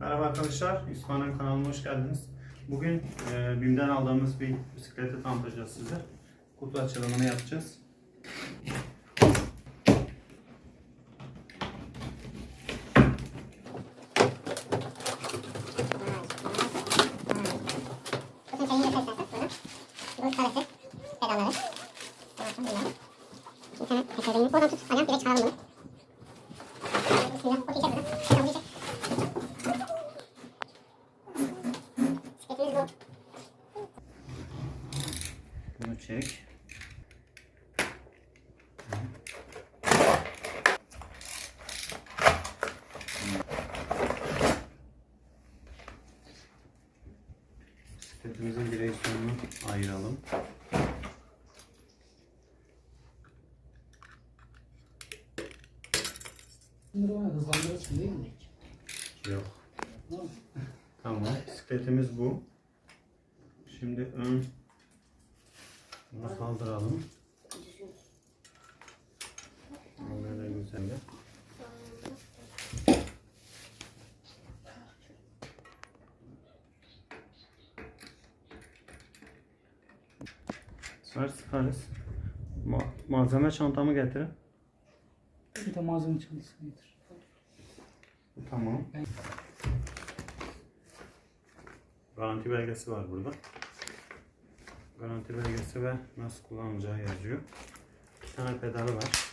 Merhaba arkadaşlar, İsmail'in kanalıma hoş geldiniz. Bugün e, BİM'den aldığımız bir bisikleti tanıtacağız size. Kutu açılımını yapacağız. Bakın sen yine tekrar bunu. Bu sarısı. Pedalları. Tamam, bunlar. Bir tane tekerleğini oradan tut. Ayağım direkt çıkaralım bunu. Bismillah. O çek bunu. Tamam, bir çek. Bisikletimiz bu. Bunu çek. Bisikletimizin direksiyonunu ayıralım. Değil mi? Yok. Tamam. Tamam. Bisikletimiz bu. Şimdi ön bunu kaldıralım. Böyle güzel. Sıkar sıkarız. Ma- malzeme çantamı getirin. Bir de malzeme çantası getir. Tamam. Garanti belgesi var burada. Garanti belgesi ve nasıl kullanacağı yazıyor. İki tane pedalı var.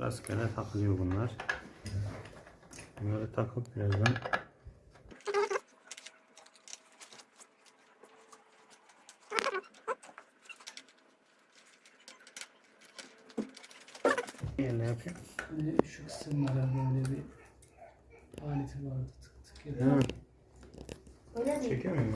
Rastgele takılıyor bunlar. Bunları takıp birazdan yerine yapıyor. Hani şu kısımlara böyle bir aleti vardı tık tık yapıyor. mi? Çekiyor muyum?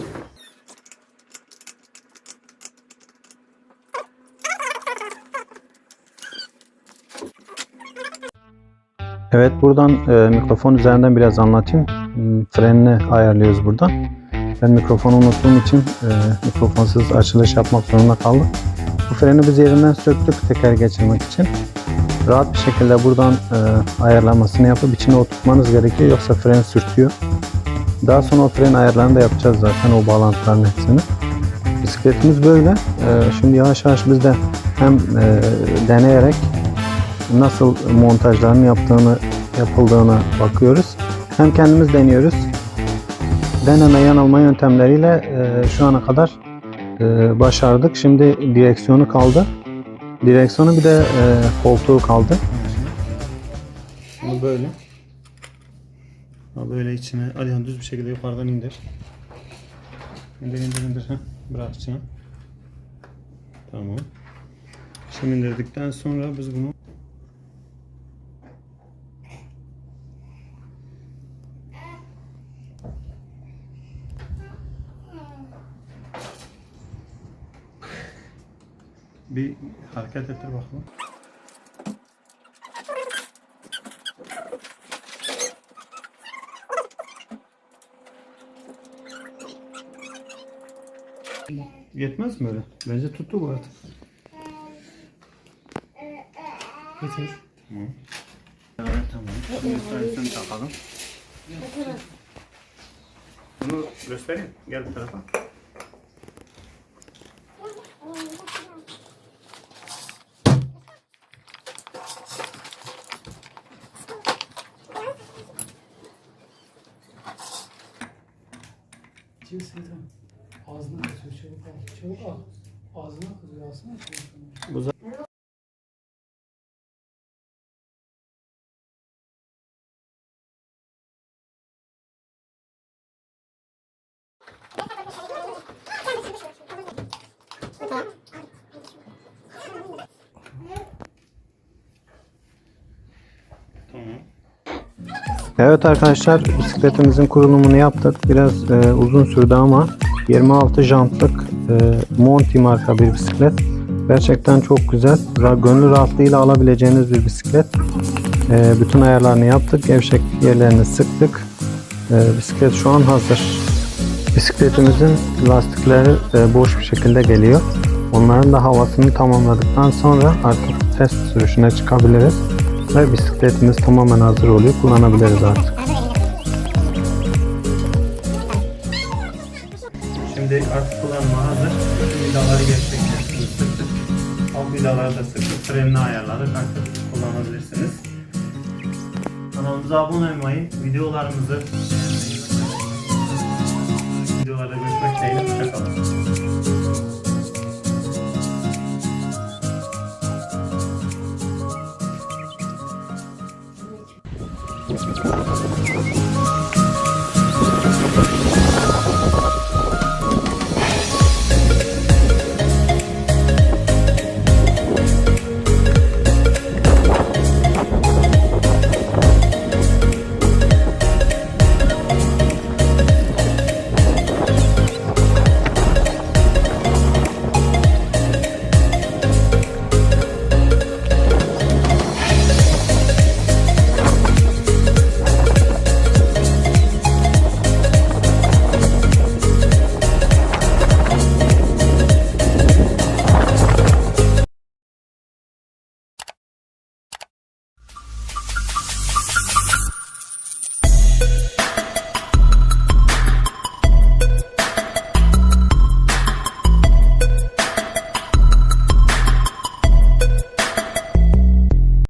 Evet buradan e, mikrofon üzerinden biraz anlatayım. Hmm, Frenini ayarlıyoruz buradan. Ben mikrofonu unuttuğum için e, mikrofonsuz açılış yapmak zorunda kaldım. Bu freni biz yerinden söktük teker geçirmek için. Rahat bir şekilde buradan e, ayarlamasını yapıp içine oturtmanız gerekiyor yoksa fren sürtüyor. Daha sonra o fren ayarlarını da yapacağız zaten o bağlantıların hepsini. Bisikletimiz böyle. Ee, şimdi yavaş yavaş biz de hem e, deneyerek nasıl montajlarını yaptığını yapıldığına bakıyoruz. Hem kendimiz deniyoruz. Deneme yanılma yöntemleriyle e, şu ana kadar e, başardık. Şimdi direksiyonu kaldı. Direksiyonu bir de e, koltuğu kaldı. Bunu böyle. Ha böyle içine Alihan düz bir şekilde yukarıdan indir. İndir indir indir. Heh, bırak içine. Tamam. Şimdi indirdikten sonra biz bunu bir hareket ettir bakalım. Yetmez mi öyle? Bence tuttu bu artık. Getir. Tamam. Evet tamam. Şimdi üstüne takalım. Bunu göstereyim. Gel bu tarafa. Cins yeter. Ağzına kızıyor çabuk al. Çabuk al. Ağzına kızıyor alsana çabuk. Evet arkadaşlar bisikletimizin kurulumunu yaptık. Biraz e, uzun sürdü ama 26 jantlık e, Monty marka bir bisiklet. Gerçekten çok güzel. Gönül rahatlığıyla alabileceğiniz bir bisiklet. E, bütün ayarlarını yaptık. Gevşek yerlerini sıktık. E, bisiklet şu an hazır. Bisikletimizin lastikleri e, boş bir şekilde geliyor. Onların da havasını tamamladıktan sonra artık test sürüşüne çıkabiliriz. Ve bisikletimiz tamamen hazır oluyor. Kullanabiliriz artık. Şimdi artık kullanıma hazır. Vidaları gerçekleştirdik. Sıktık. Alt vidaları da sıktık. Frenini ayarladık. Artık kullanabilirsiniz. Kanalımıza abone olmayı, videolarımızı videolarda görüşmek dileğiyle. Hoşçakalın. смотрю.